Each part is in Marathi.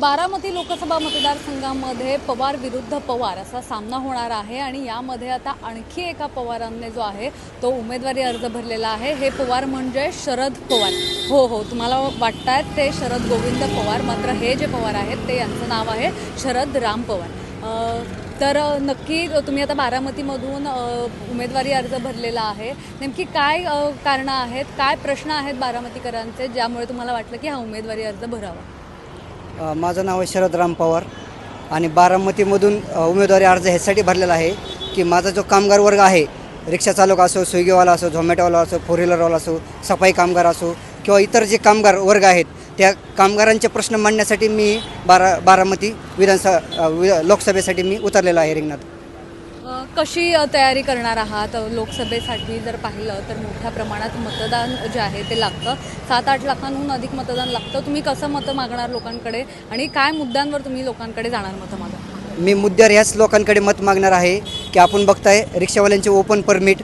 बारामती लोकसभा मतदारसंघामध्ये पवार विरुद्ध पवार असा सामना होणार आहे आणि यामध्ये आता आणखी एका पवारांनी जो आहे तो उमेदवारी अर्ज भरलेला आहे. हे पवार म्हणजे शरद पवार. हो हो तुम्हाला वाटतायत ते शरद गोविंद पवार. मात्र हे जे पवार आहेत ते यांचं नाव आहे शरद राम पवार. तर नक्की तुम्ही आता बारामतीमधून उमेदवारी अर्ज भरलेला आहे. नेमकी काय कारणं आहेत? काय प्रश्न आहेत बारामतीकरांचे ज्यामुळे तुम्हाला वाटलं की हा उमेदवारी अर्ज भरावा? माझं नाव आहे शरद राम पवार आणि बारामतीमधून उमेदवारी अर्ज ह्यासाठी भरलेला आहे की माझा जो कामगार वर्ग आहे रिक्षा चालक असो स्विगीवाला असो झोमॅटोवाला असो फोर व्हीलरवाला असो सफाई कामगार असो किंवा इतर जे कामगार वर्ग आहेत त्या कामगारांचे प्रश्न मांडण्यासाठी मी बारा बारामती विधानसभा लोकसभेसाठी मी उतरलेलो आहे रिंगणात. कशी तयारी करणार आहात? लोकसभेसाठी जर पाहिलं तर मोठ्या प्रमाणात मतदान जे आहे ते लागतं. सात आठ लाखांहून अधिक मतदान लागतं. तुम्ही कसं मतं मागणार लोकांकडे? आणि काय मुद्द्यांवर तुम्ही लोकांकडे जाणार मतं मागा मी मुद्द्यावर ह्याच लोकांकडे मत मागणार आहे की आपण बघताय रिक्षावाल्यांचे ओपन परमिट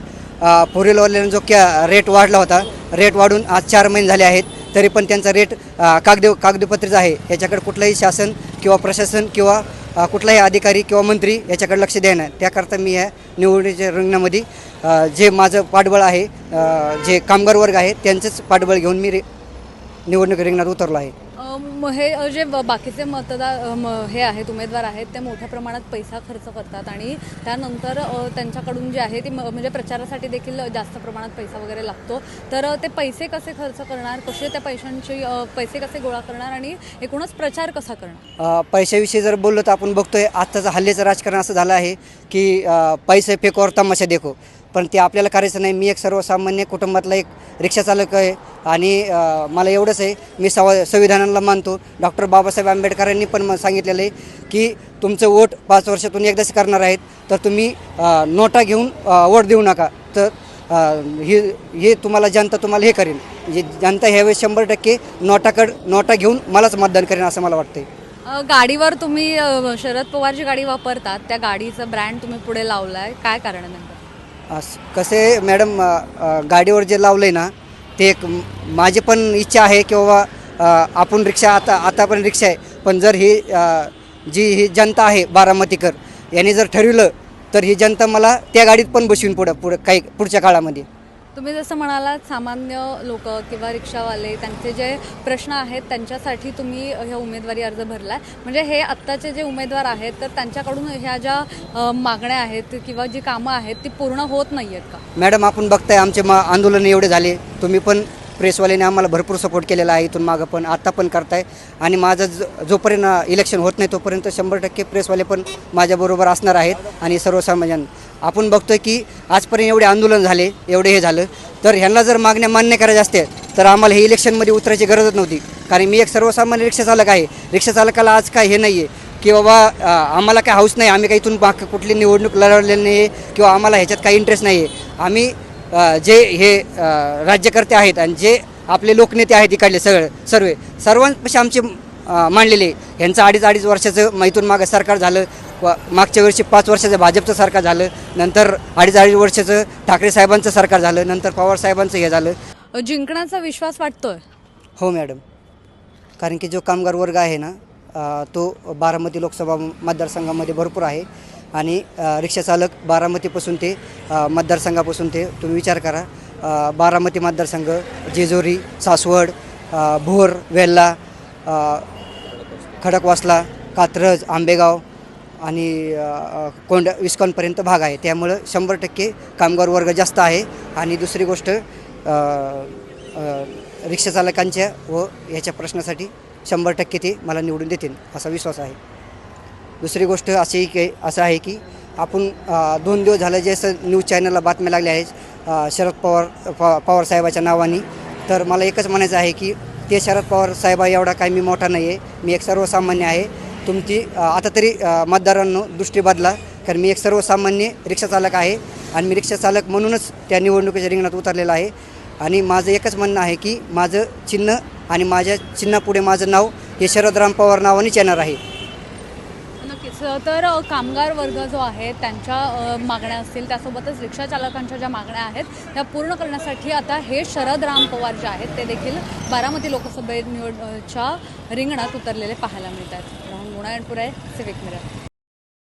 फोर व्हीलरवाल्यांना जो क्या रेट वाढला होता रेट वाढून आज चार महिने झाले आहेत. तरी पण त्यांचा रेट अ, कागदपत्रच आहे याच्याकडे कुठलंही शासन किंवा प्रशासन किंवा कुठलाही अधिकारी किंवा मंत्री याच्याकडे लक्ष देणं त्याकरता मी या निवडणुकीच्या रंगणामध्ये जे माझं पाठबळ आहे जे कामगार वर्ग आहे त्यांचंच पाठबळ घेऊन मी रे निवडणूक रिंगणात उतरलो आहे. हे जे ब- बाकीचे मतदार म- हे आहेत उमेदवार आहेत ते मोठ्या प्रमाणात पैसा खर्च करतात आणि त्यानंतर त्यांच्याकडून जे आहे ते म- म्हणजे प्रचारासाठी देखील जास्त प्रमाणात पैसा वगैरे लागतो. तर ते पैसे कसे खर्च करणार कसे त्या पैशांची पैसे कसे गोळा करणार आणि एकूणच प्रचार कसा करणार? पैशाविषयी जर बोललो तर आपण बघतोय आत्ताचं हल्ल्याचं राजकारण असं झालं आहे की पैसे फेकोर तमाशा देखो. पण ते आपल्याला करायचं नाही. मी एक सर्वसामान्य कुटुंबातला एक रिक्षाचालक आहे आणि मला एवढंच आहे. मी सव संविधानाला मानतो. डॉक्टर बाबासाहेब आंबेडकरांनी पण सांगितलेलं आहे की तुमचं वोट पाच वर्षातून एकदाच करणार आहेत. तर तुम्ही नोटा घेऊन वोट देऊ नका. तर हे हे तुम्हाला जनता तुम्हाला हे करेन जे जनता ह्यावेळेस शंभर टक्के नोटाकड नोटा घेऊन मलाच मतदान करेन असं मला वाटतंय. गाडीवर तुम्ही शरद पवारची गाडी वापरतात. त्या गाडीचं ब्रँड तुम्ही पुढे लावलाय. काय कारण आहे कसे मॅडम गाडीवर जे लावलं आहे ना ते एक माझी पण इच्छा आहे की बाबा आपण रिक्षा आता आता पण रिक्षा आहे पण जर ही जी ही जनता आहे बारामतीकर यांनी जर ठरवलं तर ही जनता मला त्या गाडीत पण बसवीन पुढं पुढं काही पुढच्या काळामध्ये. तुम्ही जसं म्हणालात सामान्य लोक किंवा रिक्षावाले त्यांचे जे प्रश्न आहेत त्यांच्यासाठी तुम्ही हे उमेदवारी अर्ज भरला आहे म्हणजे हे आत्ताचे जे उमेदवार आहेत तर त्यांच्याकडून ह्या ज्या मागण्या आहेत किंवा जी कामं आहेत ती पूर्ण होत नाही आहेत का? मॅडम आपण बघताय आमचे मा आंदोलन एवढे झाले. तुम्ही पण प्रेसवाल्याने आम्हाला भरपूर सपोर्ट केलेला आहे इथून मागं पण. आत्ता पण करताय. आणि माझं जोपर्यंत इलेक्शन होत नाही तोपर्यंत शंभर टक्के प्रेसवाले पण माझ्याबरोबर असणार आहेत. आणि सर्वसामान्य आपण बघतोय की आजपर्यंत एवढे आंदोलन झाले एवढे हे झालं. तर ह्यांना जर मागण्या मान्य करायच्या असते तर आम्हाला हे इलेक्शनमध्ये उतरायची गरजच नव्हती. कारण मी एक सर्वसामान्य रिक्षाचालक आहे. रिक्षाचालकाला आज काय हे नाही आहे की बाबा आम्हाला काय हाऊस नाही आम्ही काही इथून बाक कुठली निवडणूक लढवलेली नाही आहे किंवा आम्हाला ह्याच्यात काही इंटरेस्ट नाही आहे आम्ही जे हे राज्यकर्ते आहेत आणि जे आपले लोकनेते आहेत इकडले सगळे सर्व सर्वांपाशी आमचे मांडलेले. ह्यांचं अडीच अडीच वर्षाचं मैथून मागं सरकार झालं. मागच्या वर्षी पाच वर्षाचं भाजपचं सरकार झालं नंतर अडीच अडीच वर्षाचं ठाकरे साहेबांचं सरकार झालं नंतर पवार साहेबांचं हे झालं. जिंकण्याचा विश्वास वाटतोय? हो मॅडम. कारण की जो कामगार वर्ग आहे ना तो बारामती लोकसभा मतदारसंघामध्ये भरपूर आहे आणि रिक्षाचालक बारामतीपासून ते मतदारसंघापासून ते तुम्ही विचार करा. बारामती मतदारसंघ जेजोरी सासवड भोर वेल्ला खडकवासला कात्रज आंबेगाव आणि कोंड विस्कॉनपर्यंत भाग आहे. त्यामुळं शंभर टक्के कामगार वर्ग जास्त आहे. आणि दुसरी गोष्ट रिक्षाचालकांच्या व याच्या प्रश्नासाठी शंभर टक्के ते मला निवडून देतील असा विश्वास आहे. दुसरी गोष्ट अशी की असं आहे की आपण दोन दिवस झालं जे असं न्यूज चॅनलला बातम्या लागल्या आहेत शरद पवार प पवार साहेबाच्या नावाने. तर मला एकच म्हणायचं आहे की ते शरद पवार साहेबा एवढा काही मी मोठा नाही आहे मी एक सर्वसामान्य आहे. तुमची आता तरी मतदारांनो दृष्टी बदला. कारण मी एक सर्वसामान्य रिक्षाचालक आहे आणि मी रिक्षाचालक म्हणूनच त्या निवडणुकीच्या रिंगणात उतरलेला आहे. आणि माझं एकच म्हणणं आहे की माझं चिन्ह आणि माझ्या चिन्हापुढे माझं नाव हे शरदराम पवार नावानेच येणार आहे. तर कामगार वर्ग जो आहे त्यांच्या मागण्या असतील त्यासोबतच रिक्षा चालकांच्या ज्या मागण्या आहेत त्या पूर्ण करण्यासाठी आता हे शरद राम पवार जे आहेत ते देखील बारामती लोकसभे निवडच्या रिंगणात उतरलेले पाहायला मिळत आहेत राहुल गुणायणपूर आहे सिविक मिरर